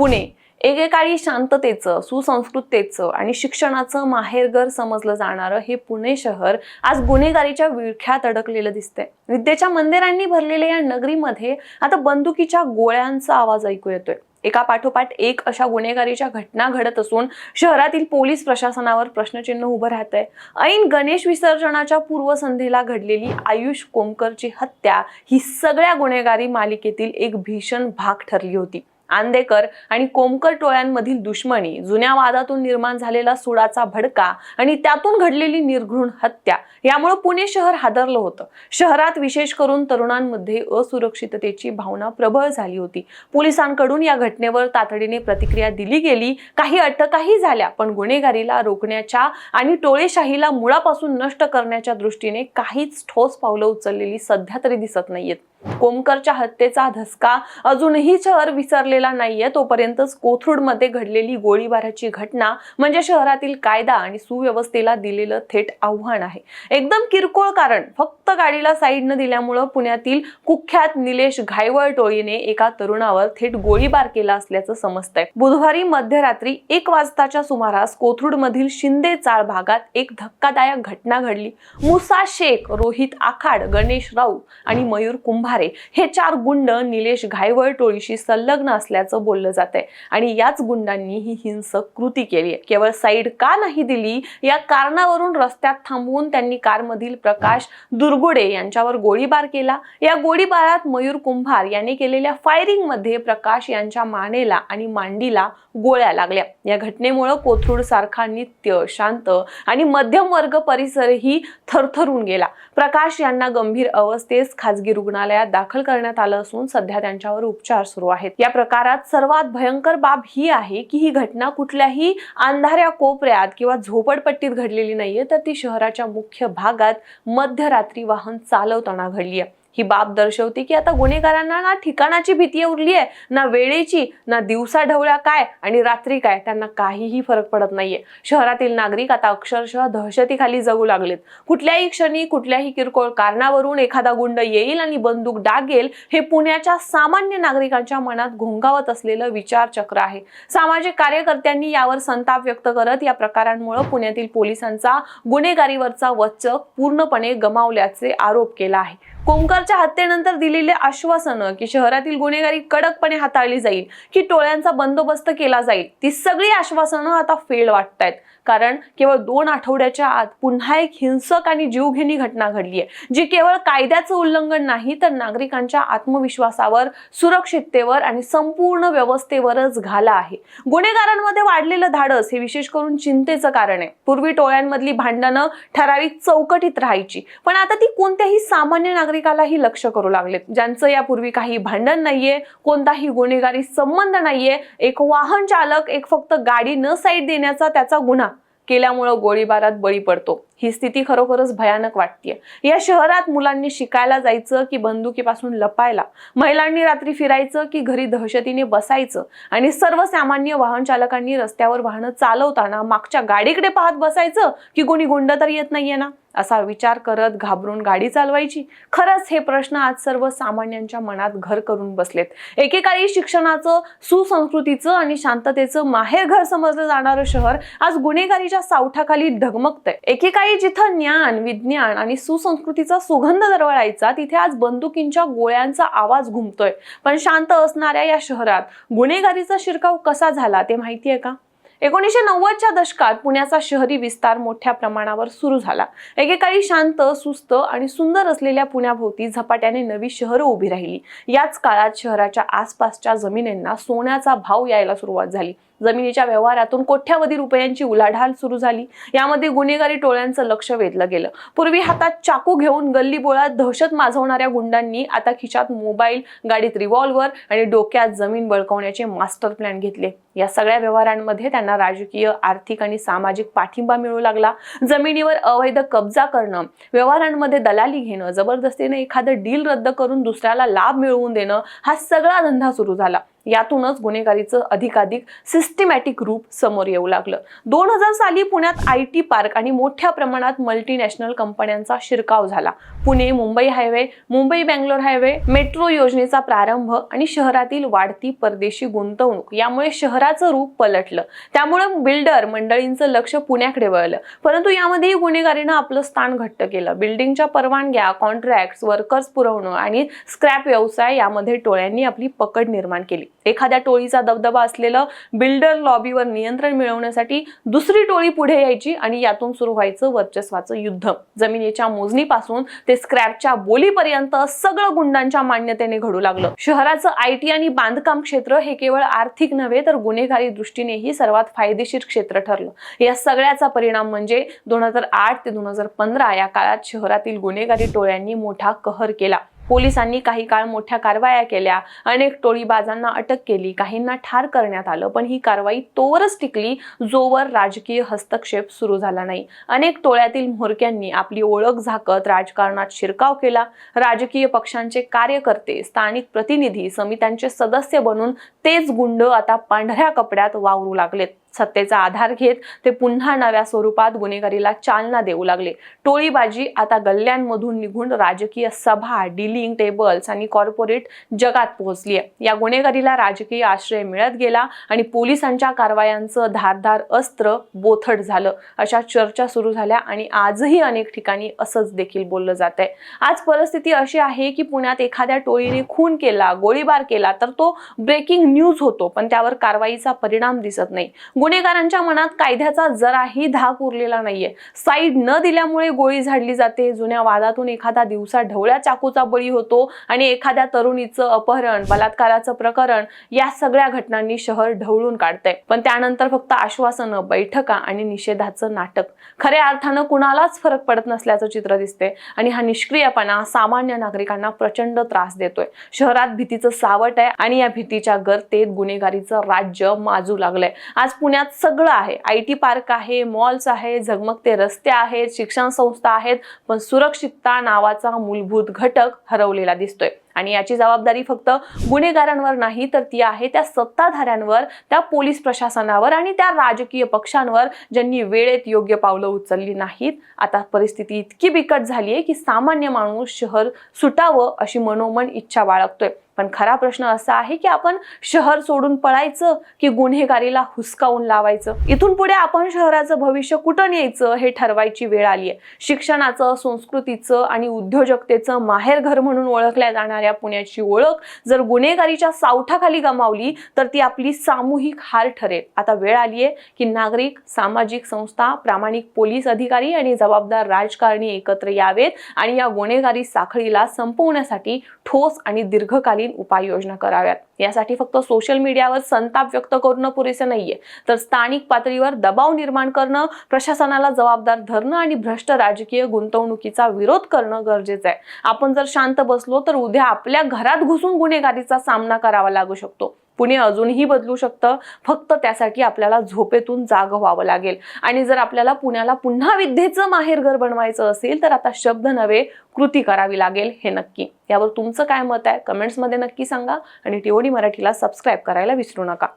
पुणे. एकेकाळी शांततेचं सुसंस्कृततेचं आणि शिक्षणाचं माहेरघर समजलं जाणारं हे पुणे शहर आज गुन्हेगारीच्या विळख्यात अडकलेलं दिसतंय. विद्येच्या मंदिरांनी भरलेल्या या नगरीमध्ये आता बंदुकीच्या गोळ्यांचा आवाज ऐकू येतोय. एका पाठोपाठ एक अशा गुन्हेगारीच्या घटना घडत असून शहरातील पोलीस प्रशासनावर प्रश्नचिन्ह उभं राहत आहे ऐन गणेश विसर्जनाच्या पूर्वसंध्येला घडलेली आयुष कोमकरची हत्या ही सगळ्या गुन्हेगारी मालिकेतील एक भीषण भाग ठरली होती. आंदेकर आणि कोमकर टोळ्यांमधील दुश्मनी जुन्या वादातून निर्माण झालेला सुडाचा भडका आणि त्यातून घडलेली निर्घृण हत्या यामुळे पुणे शहर हादरलं होतं. शहरात विशेष करून तरुणांमध्ये असुरक्षिततेची भावना प्रबळ झाली होती. पोलिसांकडून या घटनेवर तातडीने प्रतिक्रिया दिली गेली. काही अटकाही झाल्या पण गुन्हेगारीला रोखण्याच्या आणि टोळेशाहीला मुळापासून नष्ट करण्याच्या दृष्टीने काहीच ठोस पावलं उचललेली सध्या तरी दिसत नाहीयेत. कोमकरच्या हत्येचा धसका अजूनही शहर विसरलेला नाहीये. तोपर्यंतच कोथरूडमध्ये घडलेली गोळीबाराची घटना म्हणजे शहरातील कायदा आणि सुव्यवस्थेला दिलेलं थेट आव्हान आहे. एकदम किरकोळ कारण. फक्त गाडीला साईडनं दिल्यामुळं पुण्यातील कुख्यात निलेश घायवळ टोळीने एका तरुणावर थेट गोळीबार केला असल्याचं समजतंय. बुधवारी मध्यरात्री एक वाजताच्या सुमारास कोथरूडमधील शिंदे चाळ भागात एक धक्कादायक घटना घडली. मुसा शेख रोहित आखाड गणेश राऊत आणि मयूर कुंभारे हे चार गुंड निलेश घायवळ टोळीशी संलग्न असल्याचं बोललं जात आहे आणि याच गुंडांनी ही हिंसक कृती केली आहे केवळ साईड का नाही दिली? या कारणावरून रस्त्यात थांबवून त्यांनी कारमधील प्रकाश दुर्गुडे यांच्यावर गोळीबार केला. या गोळीबारात मयूर कुंभार यांनी केलेल्या फायरिंगमध्ये प्रकाश यांच्या मानेला आणि मांडीला गोळ्या लागल्या. या घटनेमुळे कोथरूड सारखा नित्य शांत आणि मध्यम वर्ग परिसरही थरथरून गेला. प्रकाश यांना गंभीर अवस्थेस खाजगी रुग्णालयात दाखल करण्यात आलं असून सध्या त्यांच्यावर उपचार सुरू आहेत. या प्रकारात सर्वात भयंकर बाब ही आहे की ही घटना कुठल्याही अंधाऱ्या कोपऱ्यात किंवा झोपडपट्टीत घडलेली नाहीये तर ती शहराच्या मुख्य भागात मध्यरात्री वाहन चालवताना घडली आहे ही बाब दर्शवते की आता गुन्हेगारांना ना ठिकाणाची भीती उरली आहे ना वेळेची ना दिवसा ढवळ्या काय आणि रात्री काय त्यांना काहीही फरक पडत नाहीये. शहरातील नागरिक आता अक्षरशः दहशतीखाली जगू लागलेत. कुठल्याही क्षणी कुठल्याही किरकोळ कारणावरून एखादा गुंड येईल आणि बंदूक डागेल हे पुण्याच्या सामान्य नागरिकांच्या मनात घोंगावत असलेलं विचारचक्र आहे. सामाजिक कार्यकर्त्यांनी यावर संताप व्यक्त करत या प्रकारांमुळे पुण्यातील पोलिसांचा गुन्हेगारीवरचा वचक पूर्णपणे गमावल्याचे आरोप केला आहे. कोमकरच्या हत्येनंतर दिलेले आश्वासनं की शहरातील गुन्हेगारी कडकपणे हाताळली जाईल की टोळ्यांचा बंदोबस्त केला जाईल ती सगळी आश्वासनं आता फेल वाटतायत. कारण केवळ दोन आठवड्याच्या आत पुन्हा एक हिंसक आणि जीवघेणी घटना घडली आहे जी केवळ कायद्याचं उल्लंघन नाही तर नागरिकांच्या आत्मविश्वासावर सुरक्षिततेवर आणि संपूर्ण व्यवस्थेवरच घाला आहे. गुन्हेगारांमध्ये वाढलेलं धाडस हे विशेष करून चिंतेचं कारण आहे. पूर्वी टोळ्यांमधली भांडणं ठराविक चौकटीत राहायची पण आता ती कोणत्याही सामान्य नागरिकालाही लक्ष करू लागलेत. ज्यांचं यापूर्वी काही भांडण नाहीये कोणताही गुन्हेगारी संबंध नाहीये एक वाहन चालक एक फक्त गाडी न साईड देण्याचा त्याचा गुन्हा केल्यामुळं गोळीबारात बळी पडतो. ही स्थिती खरोखरच भयानक वाटते या शहरात मुलांनी शिकायला जायचं की बंदुकीपासून लपायला महिलांनी रात्री फिरायचं की घरी दहशतीने बसायचं आणि सर्वसामान्य वाहन चालकांनी रस्त्यावर वाहनं चालवताना मागच्या गाडीकडे पाहत बसायचं की कोणी गुंड तर येत नाहीये ना? असा विचार करत घाबरून गाडी चालवायची. खरंच हे प्रश्न आज सर्वसामान्यांच्या मनात घर करून बसलेत. एकेकाळी शिक्षणाचं सुसंस्कृतीचं आणि शांततेचं माहेरघर समजलं जाणारं शहर आज गुन्हेगारीच्या सावठाखाली ढगमगतंय. एकेकाळी जिथं ज्ञान विज्ञान आणि सुसंस्कृतीचा सुगंध दरवळायचा तिथे आज बंदुकींच्या गोळ्यांचा आवाज घुमतोय. पण शांत असणाऱ्या या शहरात गुन्हेगारीचा शिरकाव कसा झाला ते माहितीये का? एकोणीसशे नव्वदच्या दशकात पुण्याचा शहरी विस्तार मोठ्या प्रमाणावर सुरू झाला. एकेकाळी शांत सुस्त आणि सुंदर असलेल्या पुण्याभोवती झपाट्याने नवी शहरं उभी राहिली. याच काळात शहराच्या आसपासच्या जमिनींना सोन्याचा भाव यायला सुरुवात झाली. जमिनीच्या व्यवहारातून कोट्यावधी रुपयांची उलाढाल सुरू झाली. यामध्ये गुन्हेगारी टोळ्यांचं लक्ष वेधलं गेलं. पूर्वी हातात चाकू घेऊन गल्ली बोळात दहशत माजवणाऱ्या गुंडांनी आता खिशात मोबाईल गाडीत रिव्हॉल्व्हर आणि डोक्यात जमीन बळकवण्याचे मास्टर प्लॅन घेतले. या सगळ्या व्यवहारांमध्ये त्यांना राजकीय आर्थिक आणि सामाजिक पाठिंबा मिळू लागला. जमिनीवर अवैध कब्जा करणं व्यवहारांमध्ये दलाली घेणं जबरदस्तीने एखादं डील रद्द करून दुसऱ्याला लाभ मिळवून देणं हा सगळा धंदा सुरू झाला. यातूनच गुन्हेगारीचं अधिकाधिक सिस्टमॅटिक रूप समोर येऊ लागलं. दोन हजार साली पुण्यात आय टी पार्क आणि मोठ्या प्रमाणात मल्टीनॅशनल कंपन्यांचा शिरकाव झाला. Pune Mumbai highway Mumbai Bangalore highway metro योजनेचा प्रारंभ आणि शहरातील वाढती परदेशी गुंतवणूक यामुळे शहराचं रूप पलटलं. त्यामुळे बिल्डर मंडळींचं लक्ष पुण्याकडे वळलं. परंतु यामध्येही गुन्हेगारीनं आपलं स्थान घट्ट केलं. बिल्डिंगच्या परवानग्या कॉन्ट्रॅक्ट वर्कर्स पुरवणं आणि स्क्रॅप व्यवसाय यामध्ये टोळ्यांनी आपली पकड निर्माण केली. एखाद्या टोळीचा दबदबा असलेलं बिल्डर लॉबीवर नियंत्रण मिळवण्यासाठी दुसरी टोळी पुढे यायची आणि यातून सुरू व्हायचं वर्चस्वाचं युद्ध. जमिनीच्या मोजणीपासून ते स्क्रॅपच्या बोलीपर्यंत सगळं गुंडांच्या मान्यतेने घडू लागलं. शहराचं आय टी आणि बांधकाम क्षेत्र हे केवळ आर्थिक नव्हे तर गुन्हेगारी दृष्टीनेही सर्वात फायदेशीर क्षेत्र ठरलं. या सगळ्याचा परिणाम म्हणजे दोन हजार आठ ते दोन हजार पंधरा या काळात शहरातील गुन्हेगारी टोळ्यांनी मोठा कहर केला. पोलिसांनी काही काळ मोठ्या कारवाया केल्या. अनेक टोळीबाजांना अटक केली. काहींना ठार करण्यात आलं पण ही कारवाई तोवरच टिकली जोवर राजकीय हस्तक्षेप सुरू झाला नाही. अनेक टोळ्यातील म्होरक्यांनी आपली ओळख झाकत राजकारणात शिरकाव केला. राजकीय पक्षांचे कार्यकर्ते स्थानिक प्रतिनिधी समित्यांचे सदस्य बनून तेच गुंड आता पांढऱ्या कपड्यात वावरू लागलेत. सत्तेचा आधार घेत ते पुन्हा नव्या स्वरूपात गुन्हेगारीला चालना देऊ लागले. टोळीबाजी आता गल्ल्यांमधून निघून राजकीय सभा डिलिंग टेबल्स आणि कॉर्पोरेट जगात पोहोचली आहे. या गुन्हेगारीला राजकीय आश्रय मिळत गेला आणि पोलिसांच्या कारवायांचं धारधार अस्त्र बोथट झालं. अशा चर्चा सुरू झाल्या आणि आजही अनेक ठिकाणी असंच देखील बोललं जात आहे. आज परिस्थिती अशी आहे की पुण्यात एखाद्या टोळीने खून केला गोळीबार केला तर तो ब्रेकिंग न्यूज होतो पण त्यावर कारवाईचा परिणाम दिसत नाही. गुन्हेगारांच्या मनात कायद्याचा जराही धाक उरलेला नाहीये. साईड न दिल्यामुळे गोळी झाडली जाते. जुन्या वादातून एखादा दिवसा ढवळ्या चाकूचा बळी होतो आणि एखाद्या तरुणीचं अपहरण बलात्काराचं प्रकरण या सगळ्या घटनांनी शहर ढवळून काढतंय. पण त्यानंतर फक्त आश्वासनं बैठका आणि निषेधाचं नाटक. खऱ्या अर्थानं कुणालाच फरक पडत नसल्याचं चित्र दिसते आणि हा निष्क्रियपणा सामान्य नागरिकांना प्रचंड त्रास देतोय. शहरात भीतीचं सावट आहे आणि या भीतीच्या गर्तेत गुन्हेगारीचं राज्य माजू लागलंय. आज पुण्यात सगळं आहे. आय टी पार्क आहे मॉल्स आहे झगमगते रस्ते आहेत शिक्षण संस्था आहेत पण सुरक्षितता नावाचा मूलभूत घटक हरवलेला दिसतोय. आणि याची जबाबदारी फक्त गुन्हेगारांवर नाही तर ती आहे त्या सत्ताधाऱ्यांवर त्या पोलीस प्रशासनावर आणि त्या राजकीय पक्षांवर ज्यांनी वेळेत योग्य पावलं उचलली नाहीत. आता परिस्थिती इतकी बिकट झाली आहे की सामान्य माणूस शहर सुटावं अशी मनोमन इच्छा बाळगतोय. पण खरा प्रश्न असा आहे की आपण शहर सोडून पळायचं की गुन्हेगारीला हुसकावून लावायचं? इथून पुढे आपण शहराचं भविष्य कुठं न्यायचं हे ठरवायची वेळ आली आहे. शिक्षणाचं संस्कृतीचं आणि उद्योजकतेचं माहेरघर म्हणून ओळखल्या जाणाऱ्या पुण्याची ओळख जर गुन्हेगारीच्या सावठाखाली गमावली तर ती आपली सामूहिक हार ठरेल. आता वेळ आली आहे की नागरिक सामाजिक संस्था प्रामाणिक पोलीस अधिकारी आणि जबाबदार राजकारणी एकत्र यावेत आणि या गुन्हेगारी साखळीला संपवण्यासाठी ठोस आणि दीर्घकालीन उपाययोजना कराव्यात. यासाठी फक्त सोशल मीडियावर संताप व्यक्त करणं पुरेसे नाहीये. तर स्थानिक पातळीवर दबाव निर्माण करणं प्रशासनाला जबाबदार धरणं आणि भ्रष्ट राजकीय गुंतवणुकीचा विरोध करणं गरजेचं आहे. आपण जर शांत बसलो तर उद्या आपल्या घरात घुसून गुन्हेगारीचा सामना करावा लागू शकतो. पुणे अजूनही बदलू शकतं. फक्त त्यासाठी आपल्याला झोपेतून जाग व्हावं लागेल. आणि जर आपल्याला पुण्याला पुन्हा विद्येचं माहेरघर बनवायचं असेल तर आता शब्द नव्हे कृती करावी लागेल हे नक्की. यावर तुमचं काय मत आहे? कमेंट्समध्ये नक्की सांगा आणि टीओडी मराठीला सबस्क्राईब करायला विसरू नका.